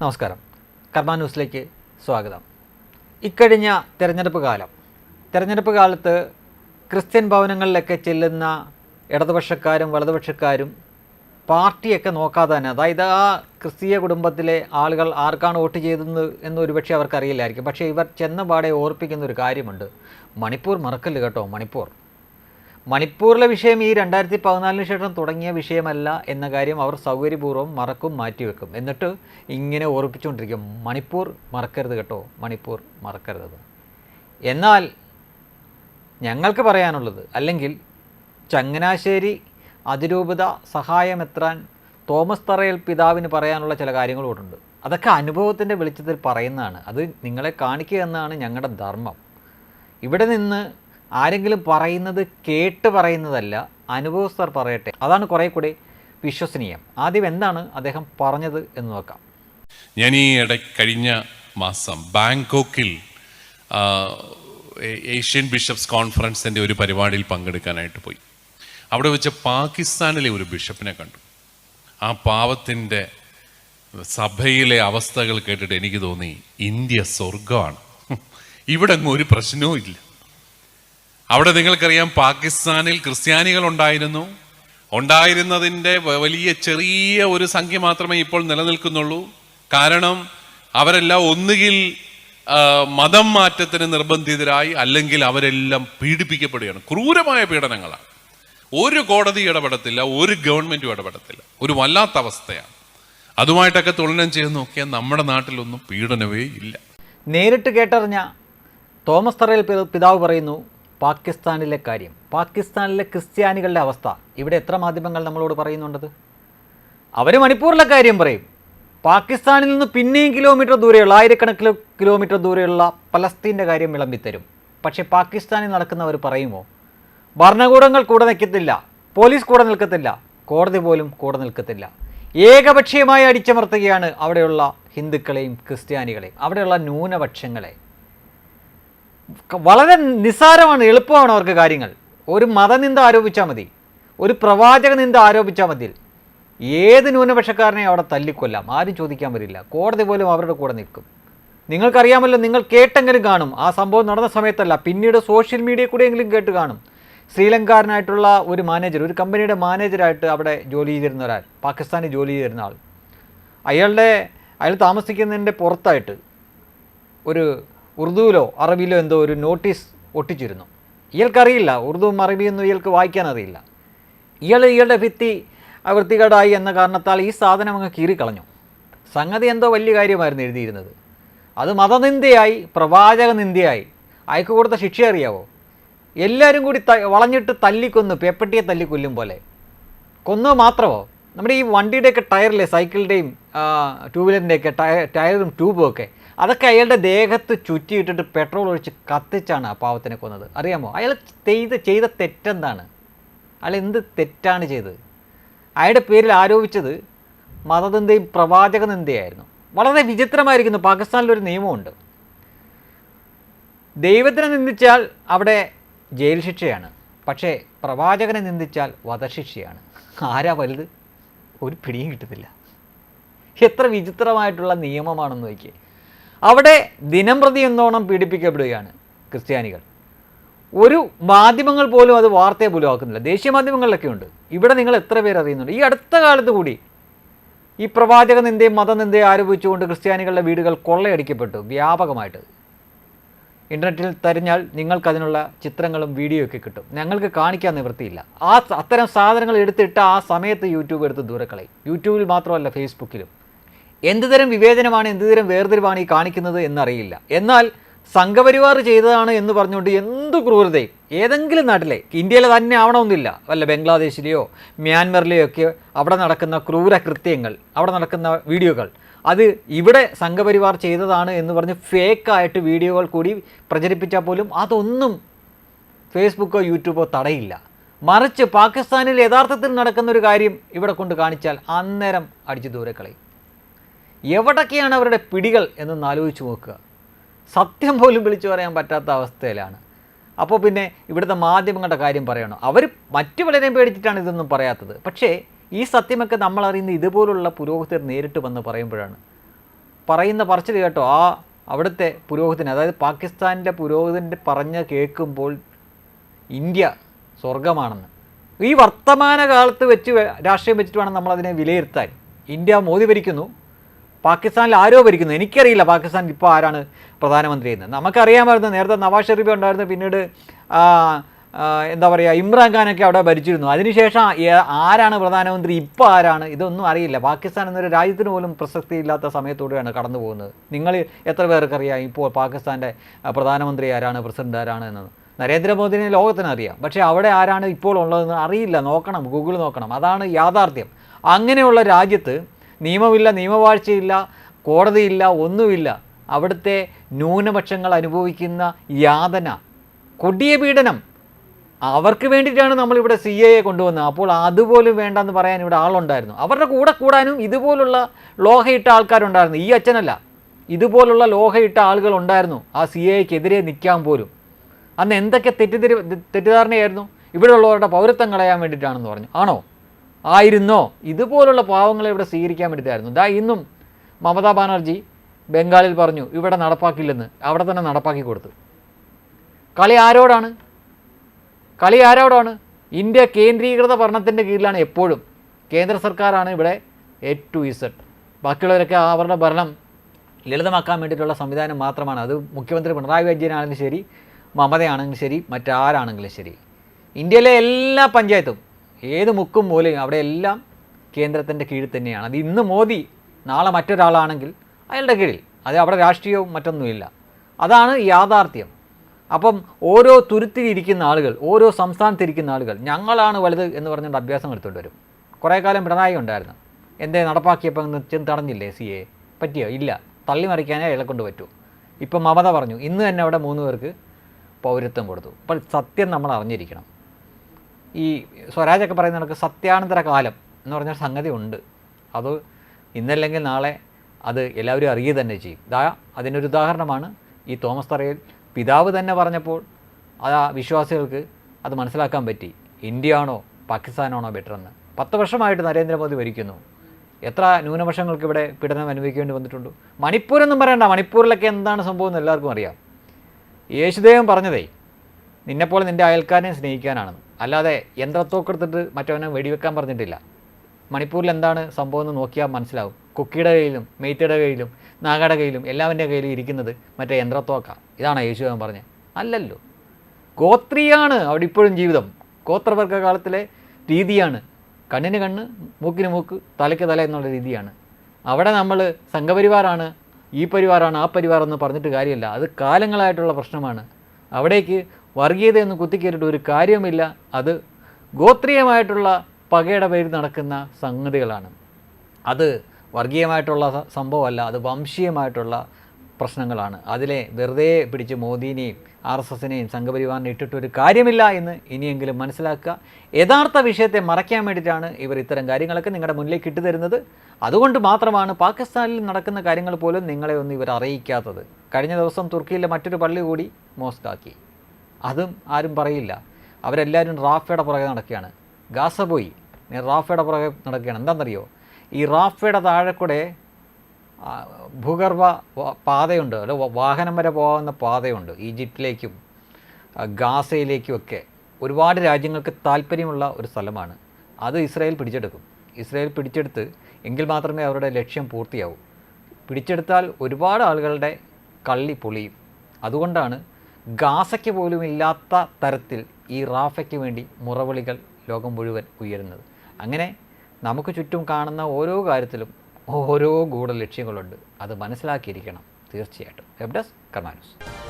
നമസ്കാരം. കർമ്മ ന്യൂസിലേക്ക് സ്വാഗതം. ഇക്കഴിഞ്ഞ തിരഞ്ഞെടുപ്പ് കാലം. തിരഞ്ഞെടുപ്പ് കാലത്ത് ക്രിസ്ത്യൻ ഭവനങ്ങളിലൊക്കെ ചെല്ലുന്ന ഇടതുപക്ഷക്കാരും വലതുപക്ഷക്കാരും പാർട്ടിയൊക്കെ നോക്കാതെ തന്നെ അതായത് ആ ക്രിസ്തീയ കുടുംബത്തിലെ ആളുകൾ ആർക്കാണ് വോട്ട് ചെയ്തത് എന്ന് ഒരുപക്ഷെ അവർക്കറിയില്ലായിരിക്കും. പക്ഷേ ഇവർ ചെന്ന പാടെ ഓർപ്പിക്കുന്ന ഒരു കാര്യമുണ്ട്. മണിപ്പൂർ മറക്കല്ല് കേട്ടോ മണിപ്പൂർ. മണിപ്പൂരിലെ വിഷയം ഈ രണ്ടായിരത്തി പതിനാലിന് ശേഷം തുടങ്ങിയ വിഷയമല്ല എന്ന കാര്യം അവർ സൗകര്യപൂർവം മറക്കും മാറ്റിവെക്കും. എന്നിട്ട് ഇങ്ങനെ ഓർപ്പിച്ചുകൊണ്ടിരിക്കും. മണിപ്പൂർ മറക്കരുത് കേട്ടോ. മണിപ്പൂർ മറക്കരുത്. എന്നാൽ ഞങ്ങൾക്ക് പറയാനുള്ളത് അല്ലെങ്കിൽ ചങ്ങനാശ്ശേരി അതിരൂപത സഹായമെത്രാൻ തോമസ് തറയൽ പിതാവിന് പറയാനുള്ള ചില കാര്യങ്ങളോടുണ്ട് അതൊക്കെ അനുഭവത്തിന്റെ വെളിച്ചത്തിൽ പറയുന്നതാണ്. അത് നിങ്ങളെ കാണിക്കുക എന്നാണ് ഞങ്ങളുടെ ധർമ്മം. ഇവിടെ നിന്ന് ആരെങ്കിലും പറയുന്നത് കേട്ട് പറയുന്നതല്ല അനുഭവസ്ഥർ പറയട്ടെ. അതാണ് കുറേ കൂടി വിശ്വസനീയം. ആദ്യം എന്താണ് അദ്ദേഹം പറഞ്ഞത് എന്ന് നോക്കാം. ഞാൻ ഈ ഇട കഴിഞ്ഞ മാസം ബാങ്കോക്കിൽ ഏഷ്യൻ ബിഷപ്സ് കോൺഫറൻസിന്റെ ഒരു പരിപാടിയിൽ പങ്കെടുക്കാനായിട്ട് പോയി. അവിടെ വെച്ച് പാകിസ്ഥാനിലെ ഒരു ബിഷപ്പിനെ കണ്ടു. ആ പാവത്തിന്റെ സഭയിലെ അവസ്ഥകൾ കേട്ടിട്ട് എനിക്ക് തോന്നി ഇന്ത്യ സ്വർഗമാണ് ഇവിടെ ഒരു പ്രശ്നവും ഇല്ല. അവിടെ നിങ്ങൾക്കറിയാം പാകിസ്ഥാനിൽ ക്രിസ്ത്യാനികൾ ഉണ്ടായിരുന്നു ഉണ്ടായിരുന്നതിന്റെ വലിയ ചെറിയ ഒരു സംഖ്യ മാത്രമേ ഇപ്പോൾ നിലനിൽക്കുന്നുള്ളൂ. കാരണം അവരെല്ലാം ഒന്നുകിൽ മതം മാറ്റത്തിന് നിർബന്ധിതരായി അല്ലെങ്കിൽ അവരെല്ലാം പീഡിപ്പിക്കപ്പെടുകയാണ്. ക്രൂരമായ പീഡനങ്ങളാണ്. ഒരു കോടതി ഇടപെടത്തില്ല ഒരു ഗവൺമെന്റും ഇടപെടത്തില്ല. ഒരു വല്ലാത്ത അവസ്ഥയാണ്. അതുമായിട്ടൊക്കെ തുലനം ചെയ്ത് നോക്കിയാൽ നമ്മുടെ നാട്ടിലൊന്നും പീഡനമേ ഇല്ല. നേരിട്ട് കേട്ടറിഞ്ഞ തോമസ് തറയിൽ പിതാവ് പറയുന്നു പാകിസ്ഥാനിലെ കാര്യം. പാകിസ്ഥാനിലെ ക്രിസ്ത്യാനികളുടെ അവസ്ഥ. ഇവിടെ എത്ര മാധ്യമങ്ങൾ നമ്മളോട് പറയുന്നുണ്ടത് അവർ മണിപ്പൂരിലെ കാര്യം പറയും. പാകിസ്ഥാനിൽ നിന്ന് പിന്നെയും കിലോമീറ്റർ ദൂരെയുള്ള ആയിരക്കണക്കിന് കിലോമീറ്റർ ദൂരെയുള്ള പലസ്തീന്റെ കാര്യം വിളമ്പിത്തരും. പക്ഷേ പാകിസ്ഥാനിൽ നടക്കുന്നവർ പറയുമോ? ഭരണകൂടങ്ങൾ കൂടെ നിൽക്കത്തില്ല. പോലീസ് കൂടെ നിൽക്കത്തില്ല. കോടതി പോലും കൂടെ നിൽക്കത്തില്ല. ഏകപക്ഷീയമായി അടിച്ചമർത്തുകയാണ് അവിടെയുള്ള ഹിന്ദുക്കളെയും ക്രിസ്ത്യാനികളെയും. അവിടെയുള്ള ന്യൂനപക്ഷങ്ങളെ. വളരെ നിസ്സാരമാണ് എളുപ്പമാണ് അവർക്ക് കാര്യങ്ങൾ. ഒരു മതനിന്ദ ആരോപിച്ചാൽ മതി. ഒരു പ്രവാചക നിന്ദ ആരോപിച്ചാൽ മതി. ഏത് ന്യൂനപക്ഷക്കാരനെ അവിടെ തല്ലിക്കൊല്ലാം? ആരും ചോദിക്കാൻ വരില്ല. കോടതി പോലും അവരുടെ കൂടെ നിൽക്കും. നിങ്ങൾക്കറിയാമല്ലോ നിങ്ങൾ കേട്ടെങ്കിലും കാണും. ആ സംഭവം നടന്ന സമയത്തല്ല പിന്നീട് സോഷ്യൽ മീഡിയ കൂടെയെങ്കിലും കേട്ട് കാണും. ശ്രീലങ്കാരനായിട്ടുള്ള ഒരു മാനേജർ ഒരു കമ്പനിയുടെ മാനേജരായിട്ട് അവിടെ ജോലി ചെയ്തിരുന്ന ഒരാൾ പാകിസ്ഥാനിൽ ജോലി ചെയ്തിരുന്ന ആൾ. അയാളുടെ അയാൾ താമസിക്കുന്നതിന്റെ പുറത്തായിട്ട് ഒരു ഉറുദുവിലോ അറബിയിലോ എന്തോ ഒരു നോട്ടീസ് ഒട്ടിച്ചിരുന്നു. ഇയാൾക്കറിയില്ല ഉറുദുവും അറബിയൊന്നും ഇയാൾക്ക് വായിക്കാൻ അറിയില്ല. ഇയാൾ ഇയാളുടെ ഭിത്തി വൃത്തികേടായി എന്ന കാരണത്താൽ ഈ സാധനം അങ്ങ് കീറിക്കളഞ്ഞു. സംഗതി എന്തോ വലിയ കാര്യമായിരുന്നു എഴുതിയിരുന്നത്. അത് മതനിന്ദയായി പ്രവാചക നിന്ദയായി അയക്ക് കൊടുത്ത ശിക്ഷ അറിയാവോ? എല്ലാവരും കൂടി ത വളഞ്ഞിട്ട് തല്ലിക്കൊന്നു പേപ്പട്ടിയെ തല്ലിക്കൊല്ലും പോലെ. കൊന്നു മാത്രമോ? നമ്മുടെ ഈ വണ്ടിയുടെയൊക്കെ ടയറിലെ സൈക്കിളിന്റെയും ടൂ വീലറിന്റെയൊക്കെ ടയർ ടയറും ട്യൂബും ഒക്കെ. അതൊക്കെ അയാളുടെ ദേഹത്ത് ചുറ്റിയിട്ടിട്ട് പെട്രോൾ ഒഴിച്ച് കത്തിച്ചാണ് ആ പാവത്തിനെ കൊന്നത്. അറിയാമോ? അയാൾ ചെയ്ത് ചെയ്ത തെറ്റെന്താണ്? അയാൾ എന്ത് തെറ്റാണ് ചെയ്തത്? അയാളുടെ പേരിൽ ആരോപിച്ചത് മതനിന്ദയും പ്രവാചക നിന്ദയായിരുന്നു. വളരെ വിചിത്രമായിരിക്കുന്നു. പാകിസ്ഥാനിലൊരു നിയമമുണ്ട്. ദൈവത്തിനെ നിന്ദിച്ചാൽ അവിടെ ജയിൽ ശിക്ഷയാണ്. പക്ഷേ പ്രവാചകനെ നിന്ദിച്ചാൽ വധശിക്ഷയാണ്. ആരാ വലുത്? ഒരു പിടിയും കിട്ടത്തില്ല. എത്ര വിചിത്രമായിട്ടുള്ള നിയമമാണെന്ന് നോക്കിയേ. അവിടെ ദിനം പ്രതി എന്നോണം പീഡിപ്പിക്കപ്പെടുകയാണ് ക്രിസ്ത്യാനികൾ. ഒരു മാധ്യമങ്ങൾ പോലും അത് വാർത്തയെ പോലും ആക്കുന്നില്ല ദേശീയ മാധ്യമങ്ങളിലൊക്കെ ഉണ്ട്. ഇവിടെ നിങ്ങൾ എത്ര പേർ അറിയുന്നുണ്ട്? ഈ അടുത്ത കാലത്ത് കൂടി ഈ പ്രവാചക നിന്ദയും മതനിന്ദയും ആരോപിച്ചുകൊണ്ട് ക്രിസ്ത്യാനികളുടെ വീടുകൾ കൊള്ളയടിക്കപ്പെട്ടു വ്യാപകമായിട്ട്. ഇന്റർനെറ്റിൽ തരിഞ്ഞാൽ നിങ്ങൾക്കതിനുള്ള ചിത്രങ്ങളും വീഡിയോ ഒക്കെ കിട്ടും. ഞങ്ങൾക്ക് കാണിക്കാൻ നിവൃത്തിയില്ല. ആ അത്തരം സാധനങ്ങൾ എടുത്തിട്ട് ആ സമയത്ത് യൂട്യൂബ് എടുത്ത് ദൂരക്കളയും യൂട്യൂബിൽ മാത്രമല്ല ഫേസ്ബുക്കിലും. എന്തുതരം വിവേചനമാണ് എന്തുതരം വേർതിരിവാണ് ഈ കാണിക്കുന്നത് എന്നറിയില്ല. എന്നാൽ സംഘപരിവാർ ചെയ്തതാണ് എന്ന് പറഞ്ഞുകൊണ്ട് എന്ത് ക്രൂരതയും. ഏതെങ്കിലും നാട്ടിലെ ഇന്ത്യയിലെ തന്നെ ആവണമെന്നില്ല. വല്ല ബംഗ്ലാദേശിലെയോ മ്യാൻമറിലെയോ ഒക്കെ അവിടെ നടക്കുന്ന ക്രൂര കൃത്യങ്ങൾ അവിടെ നടക്കുന്ന വീഡിയോകൾ. അത് ഇവിടെ സംഘപരിവാർ ചെയ്തതാണ് എന്ന് പറഞ്ഞ് ഫേക്കായിട്ട് വീഡിയോകൾ കൂടി പ്രചരിപ്പിച്ചാൽ പോലും അതൊന്നും ഫേസ്ബുക്കോ യൂട്യൂബോ തടയില്ല. മറിച്ച് പാകിസ്ഥാനിൽ യഥാർത്ഥത്തിൽ നടക്കുന്ന ഒരു കാര്യം ഇവിടെ കൊണ്ട് കാണിച്ചാൽ അന്നേരം അടിച്ചു ദൂരെ കളയും. എവിടൊക്കെയാണ് അവരുടെ പിടികൾ എന്നൊന്ന് ആലോചിച്ച് നോക്കുക. സത്യം പോലും വിളിച്ചു പറയാൻ പറ്റാത്ത അവസ്ഥയിലാണ്. അപ്പോൾ പിന്നെ ഇവിടുത്തെ മാധ്യമങ്ങളുടെ കാര്യം പറയണോ. അവർ മറ്റു പലരെയും പേടിച്ചിട്ടാണ് ഇതൊന്നും പറയാത്തത്. പക്ഷേ ഈ സത്യമൊക്കെ നമ്മൾ അറിയുന്ന ഇതുപോലുള്ള പുരോഹിതർ നേരിട്ട് വന്ന് പറയുമ്പോഴാണ്. പറയുന്ന പറച്ചിൽ കേട്ടോ ആ അവിടുത്തെ പുരോഹിതന് അതായത് പാകിസ്ഥാനിന്റെ പുരോഹിതന്റെ പറഞ്ഞ് കേൾക്കുമ്പോൾ ഇന്ത്യ സ്വർഗമാണെന്ന് ഈ വർത്തമാന കാലത്ത് വെച്ച് രാഷ്ട്രീയം വെച്ചിട്ട് വേണം നമ്മളതിനെ വിലയിരുത്താൻ. ഇന്ത്യ മോദി ഭരിക്കുന്നു. പാകിസ്ഥാനിൽ ആരോ ഭരിക്കുന്നു. എനിക്കറിയില്ല പാകിസ്ഥാൻ ഇപ്പോൾ ആരാണ് പ്രധാനമന്ത്രി എന്ന് നമുക്കറിയാമായിരുന്നു നേരത്തെ നവാസ് ഷെരീഫ് ഉണ്ടായിരുന്നു പിന്നീട് എന്താ പറയുക ഇമ്രാൻഖാനൊക്കെ അവിടെ ഭരിച്ചിരുന്നു. അതിനുശേഷം ആരാണ് പ്രധാനമന്ത്രി ഇപ്പോൾ ആരാണ്? ഇതൊന്നും അറിയില്ല. പാകിസ്ഥാൻ എന്നൊരു രാജ്യത്തിന് പോലും പ്രസക്തിയില്ലാത്ത സമയത്തൂടെയാണ് കടന്നു പോകുന്നത്. നിങ്ങൾ എത്ര പേർക്കറിയാം ഇപ്പോൾ പാകിസ്ഥാന്റെ പ്രധാനമന്ത്രി ആരാണ് പ്രസിഡന്റ് ആരാണ് എന്നത്? നരേന്ദ്രമോദിനെ ലോകത്തിന് അറിയാം. പക്ഷേ അവിടെ ആരാണ് ഇപ്പോൾ ഉള്ളതെന്ന് അറിയില്ല. നോക്കണം ഗൂഗിൾ നോക്കണം. അതാണ് യാഥാർത്ഥ്യം. അങ്ങനെയുള്ള രാജ്യത്ത് നിയമമില്ല നിയമവാഴ്ചയില്ല കോടതിയില്ല ഒന്നുമില്ല. അവിടുത്തെ ന്യൂനപക്ഷങ്ങൾ അനുഭവിക്കുന്ന യാതന കൊടിയ പീഡനം. അവർക്ക് വേണ്ടിയിട്ടാണ് നമ്മളിവിടെ സി എ കൊണ്ടുവന്നത്. അപ്പോൾ അതുപോലും വേണ്ടെന്ന് പറയാൻ ഇവിടെ ആളുണ്ടായിരുന്നു. അവരുടെ കൂടെ കൂടാനും ഇതുപോലുള്ള ലോഹയിട്ട ആൾക്കാരുണ്ടായിരുന്നു. ഈ അച്ഛനല്ല. ഇതുപോലുള്ള ലോഹയിട്ട ആളുകൾ ഉണ്ടായിരുന്നു. ആ സി എക്കെതിരെ നിൽക്കാൻ പോലും. അന്ന് എന്തൊക്കെ തെറ്റിദ്ധരി തെറ്റിദ്ധാരണയായിരുന്നു? ഇവിടെയുള്ളവരുടെ പൗരത്വം കളയാൻ വേണ്ടിയിട്ടാണെന്ന് പറഞ്ഞു. ആണോ? ആയിരുന്നോ? ഇതുപോലുള്ള പാവങ്ങളെ ഇവിടെ സ്വീകരിക്കാൻ വേണ്ടിയിട്ടായിരുന്നു. ദാ ഇന്നും മമതാ ബാനർജി ബംഗാളിൽ പറഞ്ഞു ഇവിടെ നടപ്പാക്കില്ലെന്ന്. അവിടെ തന്നെ നടപ്പാക്കി കൊടുത്തു. കളി ആരോടാണ്? കളി ആരോടാണ്? ഇന്ത്യ കേന്ദ്രീകൃത ഭരണത്തിന്റെ കീഴിലാണ് എപ്പോഴും. കേന്ദ്ര സർക്കാരാണ് ഇവിടെ എ ടു ഇസഡ് ബാക്കിയുള്ളവരൊക്കെ അവരുടെ ഭരണം ലളിതമാക്കാൻ വേണ്ടിയിട്ടുള്ള സംവിധാനം മാത്രമാണ്. അത് മുഖ്യമന്ത്രി പിണറായി വിജയനാണെങ്കിലും ശരി മമതയാണെങ്കിലും ശരി മറ്റാരാണെങ്കിലും ശരി. ഇന്ത്യയിലെ എല്ലാ പഞ്ചായത്തും ഏത് മുക്കും മൂലയും അവിടെ എല്ലാം കേന്ദ്രത്തിന്റെ കീഴിൽ തന്നെയാണ്. അത് ഇന്ന് മോദി നാളെ മറ്റൊരാളാണെങ്കിൽ അയാളുടെ കീഴിൽ. അത് അവിടെ രാഷ്ട്രീയവും മറ്റൊന്നുമില്ല. അതാണ് യാഥാർത്ഥ്യം. അപ്പം ഓരോ തുരുത്തിലിരിക്കുന്ന ആളുകൾ ഓരോ സംസ്ഥാനത്തിരിക്കുന്ന ആളുകൾ ഞങ്ങളാണ് വലുത് എന്ന് പറഞ്ഞുകൊണ്ട് അഭ്യാസം എടുത്തുകൊണ്ട് വരും. കുറേ കാലം പിണറായി ഉണ്ടായിരുന്നു. എന്തേ നടപ്പാക്കിയപ്പോൾ ചെന്ന് തടഞ്ഞില്ലേ സി എ? പറ്റിയോ? ഇല്ല. തള്ളിമറിക്കാനേ അയാളെ കൊണ്ട് പറ്റൂ. ഇപ്പം മമത പറഞ്ഞു ഇന്ന് തന്നെ അവിടെ മൂന്ന് പേർക്ക് പൗരത്വം കൊടുത്തു. അപ്പോൾ സത്യം നമ്മൾ അറിഞ്ഞിരിക്കണം. ഈ സ്വരാജൊക്കെ പറയുന്ന കണക്ക് സത്യാനന്തര കാലം എന്ന് പറഞ്ഞൊരു സംഗതി ഉണ്ട്. അത് ഇന്നല്ലെങ്കിൽ നാളെ അത് എല്ലാവരും അറിയുക തന്നെ ചെയ്യും. ദാ അതിനൊരു ഉദാഹരണമാണ് ഈ തോമസ് തറയിൽ പിതാവ് തന്നെ പറഞ്ഞപ്പോൾ അത് ആ വിശ്വാസികൾക്ക് അത് മനസ്സിലാക്കാൻ പറ്റി. ഇന്ത്യ ആണോ പാകിസ്ഥാനാണോ ബെറ്റർ എന്ന് പത്ത് വർഷമായിട്ട് നരേന്ദ്രമോദി ഭരിക്കുന്നു. എത്ര ന്യൂനപക്ഷങ്ങൾക്ക് ഇവിടെ പീഡനം അനുഭവിക്കേണ്ടി വന്നിട്ടുണ്ട്. മണിപ്പൂരൊന്നും പറയണ്ട. മണിപ്പൂരിലൊക്കെ എന്താണ് സംഭവം എന്ന് എല്ലാവർക്കും അറിയാം. യേശുദേവൻ പറഞ്ഞതേ നിന്നെപ്പോലെ നിന്റെ അയൽക്കാരനെ സ്നേഹിക്കാനാണെന്ന് അല്ലാതെ യന്ത്രത്തോക്കെടുത്തിട്ട് മറ്റവനെ വെടിവെക്കാൻ പറഞ്ഞിട്ടില്ല. മണിപ്പൂരിൽ എന്താണ് സംഭവം എന്ന് നോക്കിയാൽ മനസ്സിലാവും. കുക്കിയുടെ കയ്യിലും മെയ്ത്തയുടെ കയ്യിലും നാഗയുടെ കയ്യിലും എല്ലാവന്റെ കയ്യിലും ഇരിക്കുന്നത് മറ്റേ യന്ത്രത്തോക്ക. ഇതാണ് യേശു യേശുദേവൻ പറഞ്ഞത്. അല്ലല്ലോ. ഗോത്രിയാണ് അവിടെ ഇപ്പോഴും ജീവിതം. ഗോത്രവർഗ കാലത്തിലെ രീതിയാണ്. കണ്ണിന് കണ്ണ് മൂക്കിന് മൂക്ക് തലയ്ക്ക് തല എന്നുള്ള രീതിയാണ്. അവിടെ നമ്മൾ സംഘപരിവാറാണ് ഈ പരിവാറാണ് ആ പരിവാർ എന്ന് പറഞ്ഞിട്ട് കാര്യമില്ല. അത് കാലങ്ങളായിട്ടുള്ള പ്രശ്നമാണ്. അവിടേക്ക് വർഗീയതയൊന്നും കുത്തിക്കേറിയിട്ട് ഒരു കാര്യമില്ല അത് ഗോത്രീയമായിട്ടുള്ള പകയുടെ പേരിൽ നടക്കുന്ന സംഗതികളാണ്. അത് വർഗീയമായിട്ടുള്ള സംഭവമല്ല അത് വംശീയമായിട്ടുള്ള പ്രശ്നങ്ങളാണ്. അതിലെ വെറുതെ പിടിച്ച് മോദിനെയും ആർ എസ് എസിനെയും സംഘപരിവാറിനെ ഇട്ടിട്ടൊരു കാര്യമില്ല എന്ന് ഇനിയെങ്കിലും മനസ്സിലാക്കുക. യഥാർത്ഥ വിഷയത്തെ മറയ്ക്കാൻ വേണ്ടിയിട്ടാണ് ഇവർ ഇത്തരം കാര്യങ്ങളൊക്കെ നിങ്ങളുടെ മുന്നിലേക്ക് ഇട്ടു തരുന്നത്. അതുകൊണ്ട് മാത്രമാണ് പാകിസ്ഥാനിൽ നടക്കുന്ന കാര്യങ്ങൾ പോലും നിങ്ങളെ ഒന്നും ഇവർ അറിയിക്കാത്തത്. കഴിഞ്ഞ ദിവസം തുർക്കിയിലെ മറ്റൊരു പള്ളി കൂടി മോസ്കാക്കി. അതും ആരും പറയില്ല. അവരെല്ലാവരും റാഫയുടെ പുറകെ നടക്കുകയാണ്. ഗാസ പോയി. റാഫയുടെ പുറകെ നടക്കുകയാണ്. എന്താണെന്നറിയോ? ഈ റാഫയുടെ താഴെ കൂടെ ഭൂഗർഭ പാതയുണ്ട്. അല്ല വാഹനം വരെ പോകാവുന്ന പാതയുണ്ട്. ഈജിപ്തിലേക്കും ഗാസയിലേക്കുമൊക്കെ ഒരുപാട് രാജ്യങ്ങൾക്ക് താല്പര്യമുള്ള ഒരു സ്ഥലമാണ്. അത് ഇസ്രായേൽ പിടിച്ചെടുക്കും. ഇസ്രായേൽ പിടിച്ചെടുത്ത് എങ്കിൽ മാത്രമേ അവരുടെ ലക്ഷ്യം പൂർത്തിയാവൂ. പിടിച്ചെടുത്താൽ ഒരുപാട് ആളുകളുടെ കള്ളി പൊളിയും. അതുകൊണ്ടാണ് ഗാസയ്ക്ക് പോലും ഇല്ലാത്ത തരത്തിൽ ഈ റാഫയ്ക്ക് വേണ്ടി മുറവിളികൾ ലോകം മുഴുവൻ ഉയരുന്നത്. അങ്ങനെ നമുക്ക് ചുറ്റും കാണുന്ന ഓരോ കാര്യത്തിലും ഓരോ ഗൂഢ ലക്ഷ്യങ്ങളുണ്ട് അത് മനസ്സിലാക്കിയിരിക്കണം. തീർച്ചയായിട്ടും. Web desk കർമാനൂസ്